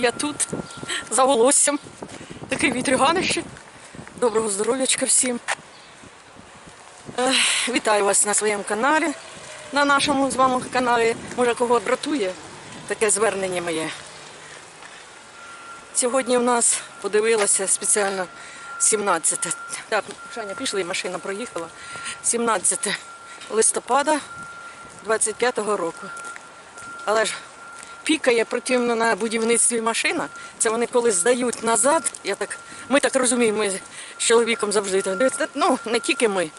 Я тут за волоссям. Таке вітрюганище. Доброго здоров'ячка всім. Е, Вітаю вас на своєму каналі, на нашому з вами каналі. Може, кого дратує таке звернення моє. Сьогодні в нас подивилася спеціально 17. Так, Шаня, пішли, машина проїхала. 17 листопада 25-го року. Але ж пікає противно на будівництві машина. Це вони коли здають назад. Я так, ми так розуміємо, ми з чоловіком завжди ну, не тільки ми.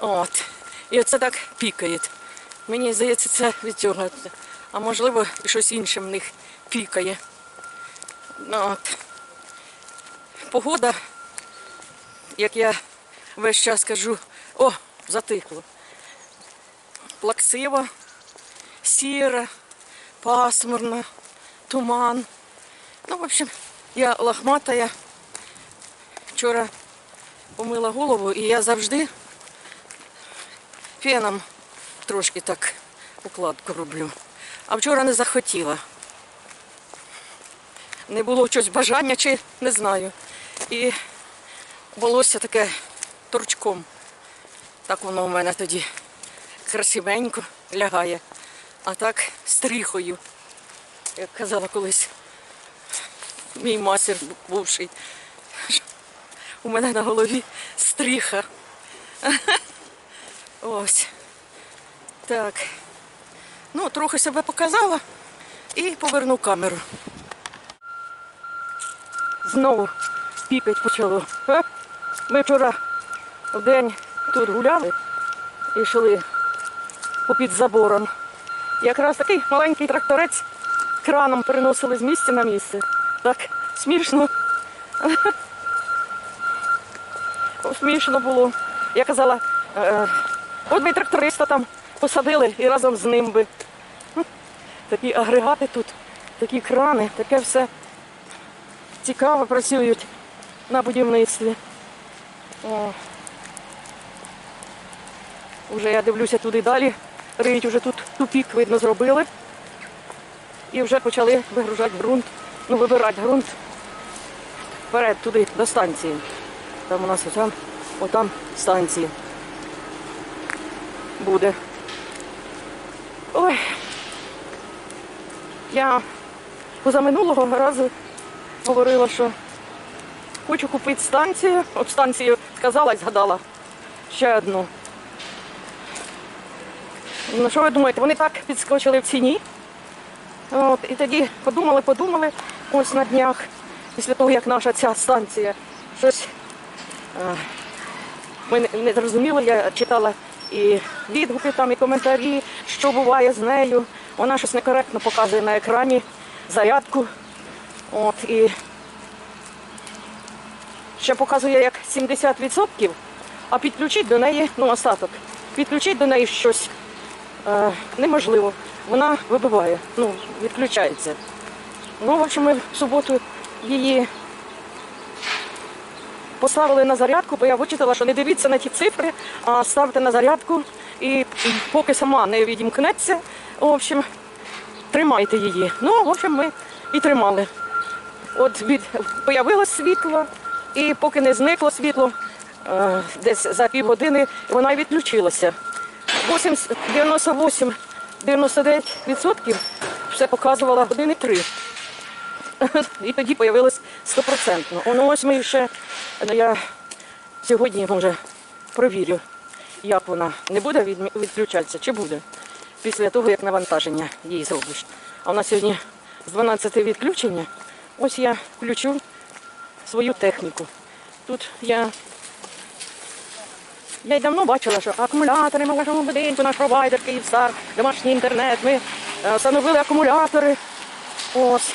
От. І оце так пікає. Мені здається, це від цього. А можливо, щось інше в них пікає. Ну, от. Погода, як я весь час кажу, о, затихло. Плаксива, сіра, пасмурна, туман. Ну, в общем, я лохматая. Вчора помила голову, і я завжди феном трошки так укладку роблю. А вчора не захотіла. Не було щось бажання, чи не знаю. І волосся таке торчком. Так воно у мене тоді красивенько лягає. А так стріхою, як казала колись мій масір бувший. У мене на голові стріха. Ось. Так. Ну, трохи себе показала і поверну камеру. Знову пікать почало. Ми вчора в день тут гуляли і йшли попід забором. Якраз такий маленький тракторець краном переносили з місця на місце. Так смішно. Смішно було. Я казала, е, от би і тракториста там посадили і разом з ним би. Такі агрегати тут, такі крани, таке все цікаво працюють на будівництві. О. Уже я дивлюся туди далі. Риють уже тут тупік, видно, зробили. І вже почали вигружати ґрунт, ну вибирати ґрунт вперед туди, до станції. Там у нас отам, отам станції буде. Ой. Я позаминулого разу говорила, що хочу купити станцію. От станцію сказала і згадала ще одну. Ну, що ви думаєте, вони так підскочили в ціні. От, і тоді подумали, подумали ось на днях, після того, як наша ця станція щось е, ми не- не зрозуміли, я читала і відгуки там, і коментарі, що буває з нею. Вона щось некоректно показує на екрані зарядку. От, і ще показує як 70%, а підключити до неї, ну, остаток, підключити до неї щось е, неможливо. Вона вибиває, ну, відключається. Ну, в общем, ми в суботу її поставили на зарядку, бо я вичитала, що не дивіться на ті цифри, а ставте на зарядку і поки сама не відімкнеться, в общем, тримайте її. Ну, в общем, ми і тримали. От від появилось світло, і поки не зникло світло, е, десь за півгодини вона і відключилася. 80, 98, 99% все показувала години три. І тоді появилось стопроцентно. Ну ось ми ще, я сьогодні може провірю, як вона не буде відключатися чи буде після того, як навантаження їй зробиш. А в нас сьогодні з 12 відключення. Ось я включу свою техніку. Тут я я й давно бачила, що акумулятори ми в нашому будинку, наш провайдер Київстар, домашній інтернет. Ми е, встановили акумулятори. Ось.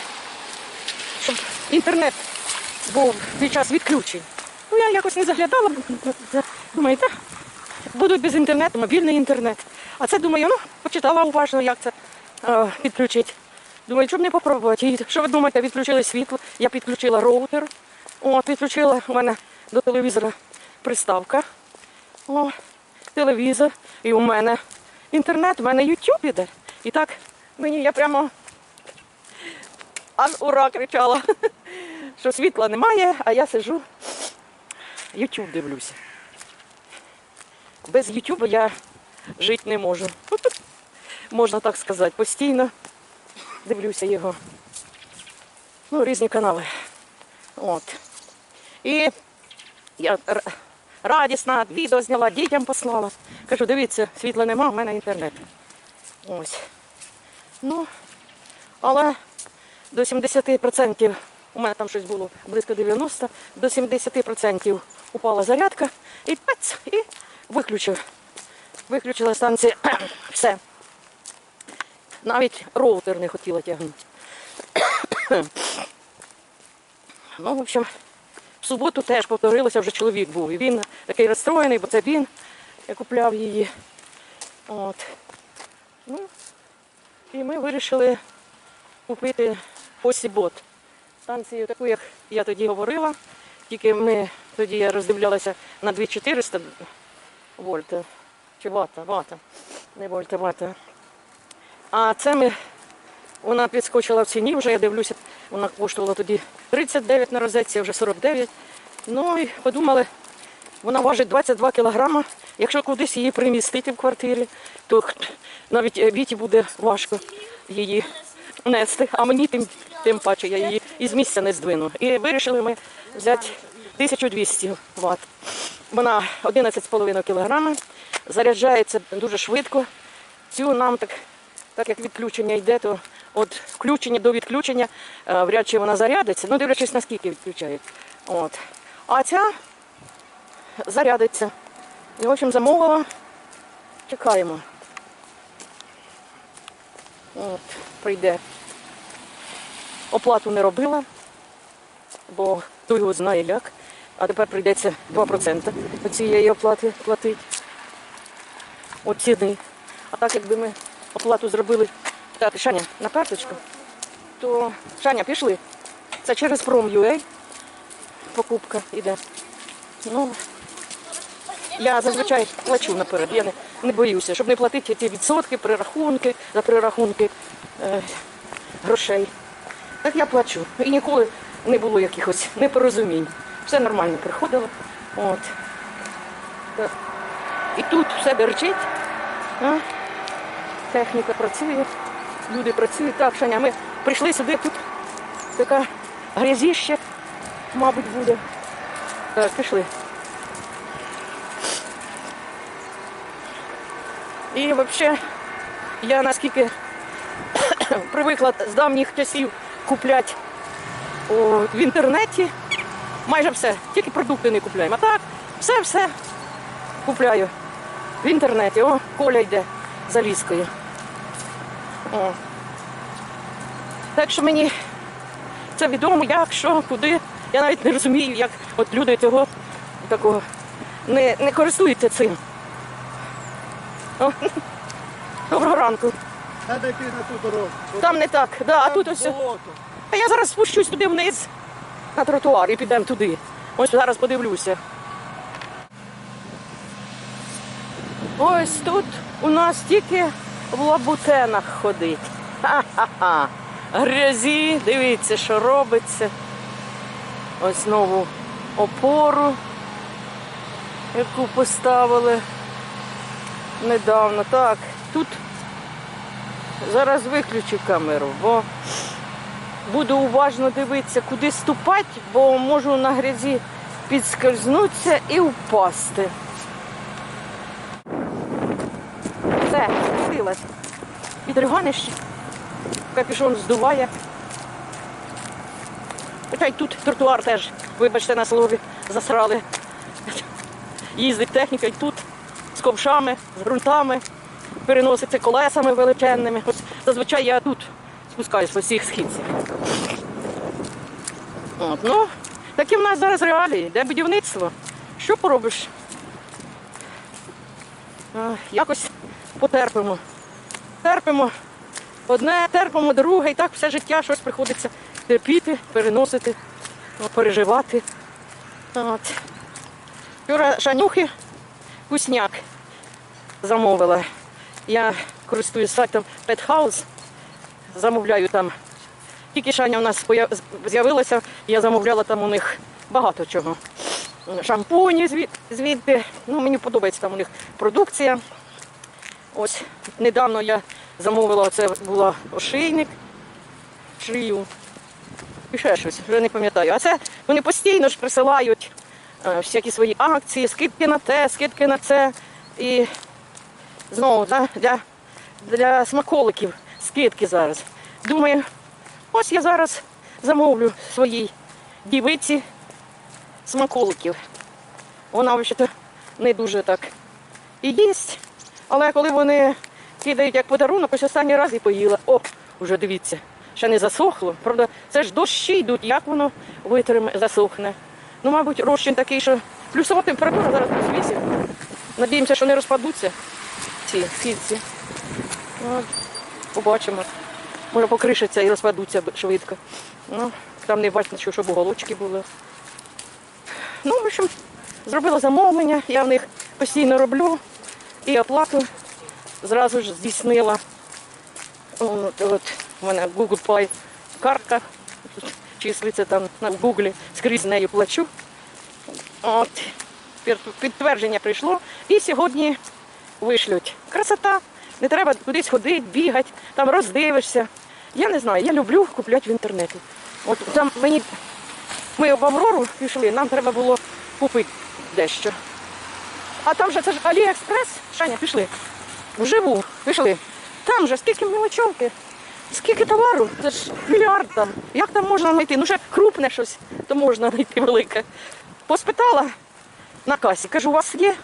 Щоб інтернет був під час відключень. Ну, я якось не заглядала. Думаю, та будуть без інтернету, мобільний інтернет. А це думаю, ну, почитала уважно, як це е, підключити. Думаю, щоб не попробувати. І що ви думаєте, відключили світло, я підключила роутер. От, підключила у мене до телевізора приставка. О, телевізор. І у мене інтернет, у мене YouTube іде. І так мені я прямо аж ура кричала, що світла немає, а я сижу, YouTube дивлюся. Без YouTube я жити не можу. Можна так сказати, постійно дивлюся його. Ну, різні канали. От. І я радісна, відео зняла, дітям послала. Кажу, дивіться, світла нема, в мене інтернет. Ось. Ну, але до 70%, у мене там щось було близько 90, до 70% упала зарядка і пец, і виключив. Виключила станція. Все. Навіть роутер не хотіла тягнути. Ну, в общем, суботу теж повторилося, вже чоловік був. І він такий розстроєний, бо це він я купляв її. От. Ну, і ми вирішили купити посібот. Станцію таку, як я тоді говорила. Тільки ми тоді я роздивлялася на 2400 вольта. Чи вата, вата. Не вольта, вата. А це ми, вона підскочила в ціні, вже я дивлюся, вона коштувала тоді 39 на розетці, вже 49. Ну і подумали, вона важить 22 кілограма. Якщо кудись її примістити в квартирі, то навіть е, Віті буде важко її нести, а мені тим, тим паче я її із місця не здвину. І вирішили ми взяти 1200 Вт. Вона 11,5 кілограми, заряджається дуже швидко. Цю нам так, так як відключення йде, то від включення до відключення е, вряд чи вона зарядиться, ну дивлячись наскільки відключають. От. А ця зарядиться. І, в общем, замовила. Чекаємо. От, прийде. Оплату не робила, бо хто його знає як. А тепер прийдеться 2% від цієї оплати платити. От ціни. А так якби ми оплату зробили так, Шаня, на карточку, то Шаня, пішли. Це через Prom.ua покупка йде. Ну, я зазвичай плачу наперед, я не, не боюся, щоб не платити ті відсотки, прирахунки, за прирахунки е, грошей. Так я плачу. І ніколи не було якихось непорозумінь. Все нормально приходило. От. Так. І тут все берчить. А? Техніка працює, люди працюють. Так, Шаня, ми прийшли сюди, тут така грязіще, мабуть, буде. Так, пішли. І взагалі, я наскільки привикла з давніх часів купляти в інтернеті, майже все, тільки продукти не купляємо. А так, все-все купляю в інтернеті. О, Коля йде за ліскою. О. Так що мені це відомо, як, що, куди. Я навіть не розумію, як от люди цього такого не, не користуються цим. О, Доброго ранку. Треба йти на ту дорогу. Там не так, да, а тут ось. А я зараз спущусь туди вниз на тротуар і підемо туди. Ось зараз подивлюся. Ось тут у нас тільки в лабутенах ходить. Ха-ха-ха. Грязі, дивіться, що робиться. Ось нову опору, яку поставили недавно. Так, тут зараз виключу камеру, бо буду уважно дивитися, куди ступати, бо можу на грязі підскользнутися і впасти. Все, спустилась. Підриганище. Капюшон здуває. Хоча й тут тротуар теж, вибачте на слові, засрали. Їздить техніка і тут з ковшами, з ґрунтами, переноситься колесами величенними. Ось зазвичай я тут спускаюсь по всіх східцях. От, ну, такі в нас зараз реалії, де будівництво. Що поробиш? А, якось потерпимо. Терпимо одне, терпимо друге, і так все життя щось приходиться терпіти, переносити, ну, переживати. От. Вчора шанюхи вкусняк замовила. Я користуюсь сайтом Pet House, замовляю там Тільки Шаня у нас з'явилася, я замовляла там у них багато чого. Шампуні звідти. Ну, мені подобається там у них продукція. Ось недавно я замовила, це була ошейник, шию. І ще щось, вже не пам'ятаю. А це вони постійно ж присилають е, всякі свої акції, скидки на те, скидки на це. І знову да, для, для смаколиків скидки зараз. Думаю, ось я зараз замовлю своїй дівиці смаколиків. Вона взагалі не дуже так і їсть. Але коли вони кидають як подарунок, ось останній раз і поїла. О, вже дивіться, ще не засохло. Правда, це ж дощі йдуть, як воно витриме, засохне. Ну, мабуть, розчин такий, що плюсова температура зараз плюс 8. Надіємося, що не розпадуться ці сітці. От, побачимо. Може покришаться і розпадуться швидко. Ну, там не бачно, що, щоб уголочки були. Ну, в общем, зробила замовлення, я в них постійно роблю і оплату зразу ж здійснила. От, от у мене Google Pay картка числиться там на Google, скрізь нею плачу. От, підтвердження прийшло і сьогодні вишлють. Красота. Не треба кудись ходити, бігати, там роздивишся. Я не знаю, я люблю купляти в інтернеті. От там мені ми в Аврору пішли, нам треба було купити дещо. А там же це ж Аліекспрес. Шаня, пішли. Вживу, пішли. Там же скільки мелочовки, скільки товару, це ж мільярд там. Як там можна знайти? Ну ще крупне щось, то можна знайти велике. Поспитала на касі, кажу, у вас є?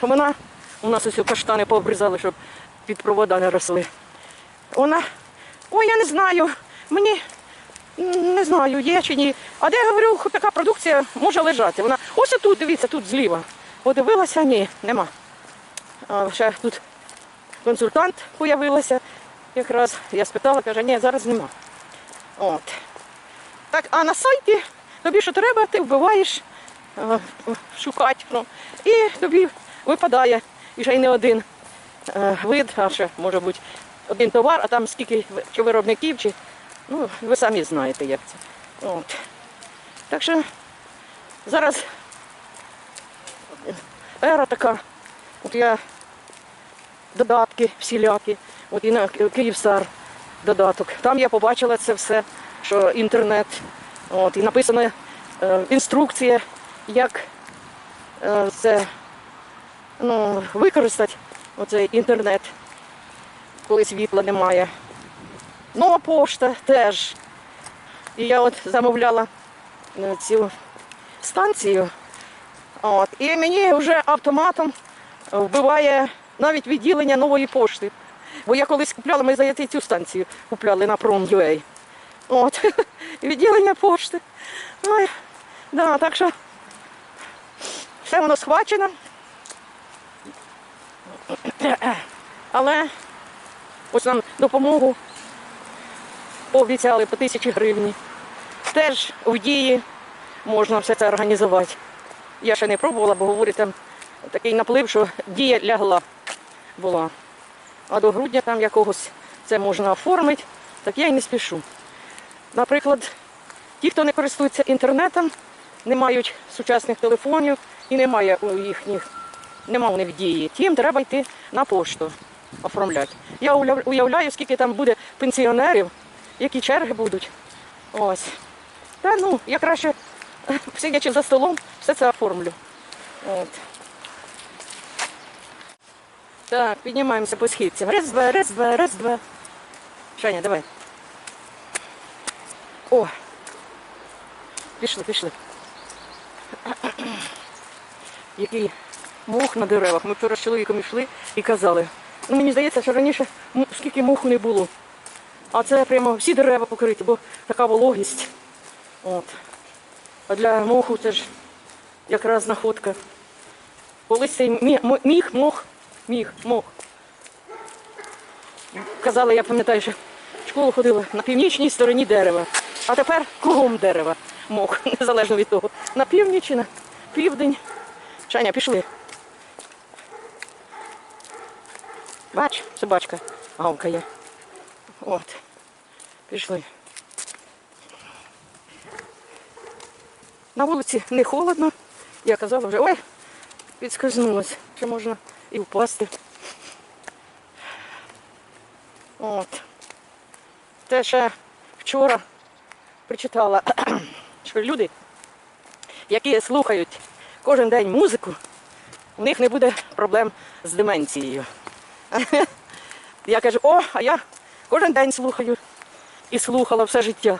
Вона, у нас ось каштани пообрізали, щоб під провода не росли. Вона, ой, я не знаю, мені не знаю, є чи ні. А де я говорю, така продукція може лежати. Вона ось тут, дивіться, тут зліва. Подивилася, ні, нема. А ще тут консультант з'явилася. Якраз я спитала, каже, ні, зараз нема. От. Так, а на сайті тобі що треба, ти вбиваєш, шукати, ну, і тобі випадає, і ще й не один е, вид, а ще може бути один товар, а там скільки чи виробників, чи ну, ви самі знаєте, як це. От. Так що зараз ера така. От я додатки всілякі, от і на Ки- Київстар додаток. Там я побачила це все, що інтернет. От, і написана е, інструкція, як е, це ну, використати оцей інтернет, коли світла немає. Нова пошта теж. І я от замовляла е, цю станцію. От, і мені вже автоматом вбиває навіть відділення нової пошти. Бо я колись купляла, ми і цю станцію купляли на Prom.ua. От, відділення пошти. Ой, да, так що все воно схвачено. Але ось нам допомогу пообіцяли по тисячі гривні. Теж в дії можна все це організувати. Я ще не пробувала, бо говорить, там такий наплив, що дія лягла була. А до грудня там якогось це можна оформити, так я й не спішу. Наприклад, ті, хто не користується інтернетом, не мають сучасних телефонів і немає у їхніх, нема у них дії. Тим треба йти на пошту оформляти. Я уявляю, скільки там буде пенсіонерів, які черги будуть. Ось. Та ну, я краще, сидячи за столом, все це оформлю. От. Так, піднімаємося по східцям. Раз, два, раз, два, раз, два. Шаня, давай. О. Пішли, пішли. Який мух на деревах. Ми вчора з чоловіком йшли і казали. Ну, мені здається, що раніше скільки муху не було. А це прямо всі дерева покриті, бо така вологість. От. А для моху це ж якраз знаходка. Колись цей мі- м- міх, мох, міх, мох. Казали, я пам'ятаю, що в школу ходила на північній стороні дерева, а тепер кругом дерева мох, незалежно від того. На північ на південь. Шаня, пішли. Бач, собачка гавкає. От. Пішли. На вулиці не холодно. Я казала вже, ой, підскользнулась, що можна і впасти. От. Те ще вчора прочитала, що люди, які слухають кожен день музику, у них не буде проблем з деменцією. Я кажу, о, а я кожен день слухаю і слухала все життя.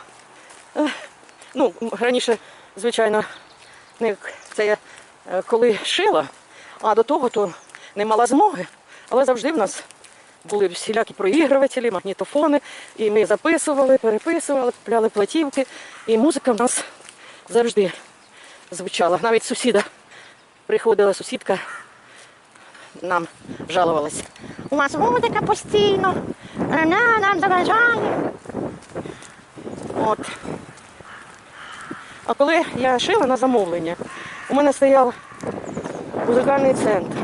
Ну, раніше, звичайно, це я е, коли шила, а до того то не мала змоги, але завжди в нас були всілякі проігрувателі, магнітофони, і ми записували, переписували, купляли платівки, і музика в нас завжди звучала. Навіть сусіда приходила сусідка, нам жалувалась. У вас музика постійно, вона нам заважає. От. А коли я шила на замовлення, у мене стояв музикальний центр,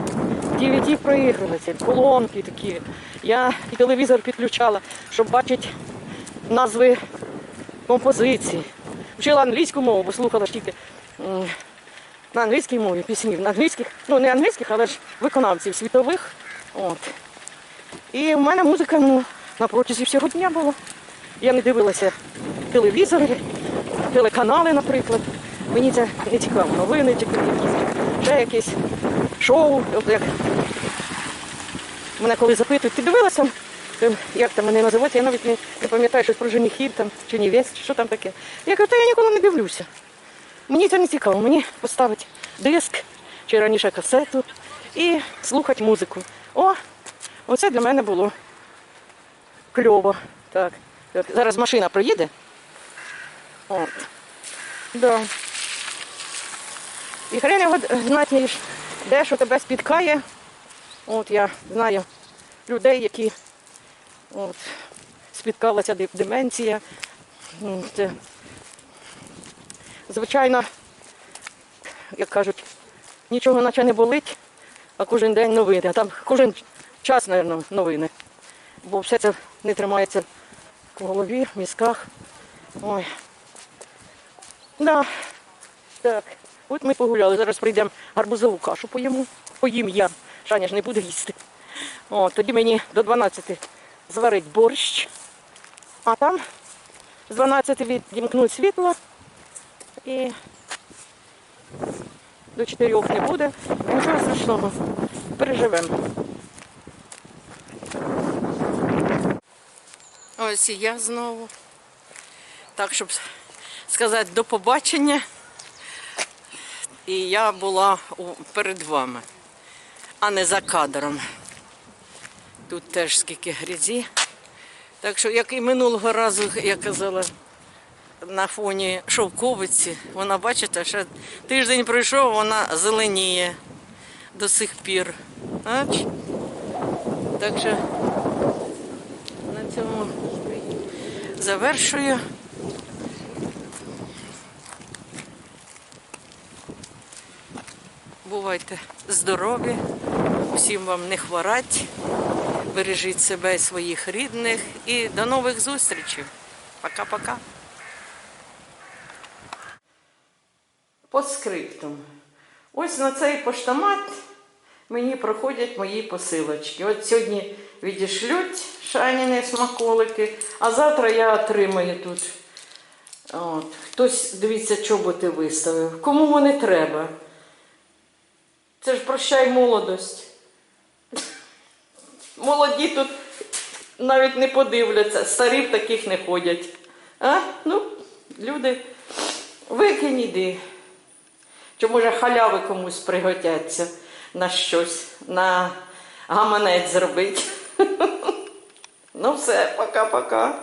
dvd проігруватель, колонки такі. Я і телевізор підключала, щоб бачити назви композицій. Вчила англійську мову, бо слухала тільки на англійській мові пісні, на англійських, ну не англійських, але ж виконавців світових. От. І в мене музика ну, на протязі всього дня була. Я не дивилася телевізори, телеканали, наприклад. Мені це не цікаво. Новини чи якісь, ще якісь шоу. От як мене коли запитують, ти дивилася? Ем, Як там мене називати, я навіть не, не пам'ятаю щось про женихів там, чи невест, що там таке. Я кажу, та я ніколи не дивлюся. Мені це не цікаво, мені поставити диск чи раніше касету і слухати музику. О, оце для мене було кльово. Так. От Зараз машина проїде. От. Да. І хрен його знатніш, де що тебе спіткає. От я знаю людей, які от, спіткалася де- деменція. Це, звичайно, як кажуть, нічого наче не болить, а кожен день новини. А там кожен час, мабуть, новини. Бо все це не тримається в голові, в мізках. Ой. Да. Так. От ми погуляли. Зараз прийдемо гарбузову кашу поїмо. Поїм я. Шаня ж не буде їсти. О, тоді мені до 12 зварить борщ. А там з 12 відімкнуть світло і до 4 не буде. Нічого страшного. Переживемо. Ось і я знову. Так, щоб сказати до побачення. І я була перед вами, а не за кадром. Тут теж скільки грязі. Так що, як і минулого разу, я казала, на фоні шовковиці, вона, бачите, ще тиждень пройшов, вона зеленіє до сих пір. Бач? Так що на цьому завершую. Бувайте здорові, всім вам не хворать, бережіть себе і своїх рідних і до нових зустрічей. Пока-пока. По скриптум. Ось на цей поштомат мені проходять мої посилочки. От сьогодні відішлють шаніни смаколики, а завтра я отримаю тут. От. Хтось, дивіться, чоботи виставив. Кому вони треба? Це ж прощай молодость. Молоді тут навіть не подивляться, старі в таких не ходять. А? Ну, люди, викинь іди. Чи може халяви комусь пригодяться на щось, на гаманець зробити. Ну все, пока-пока.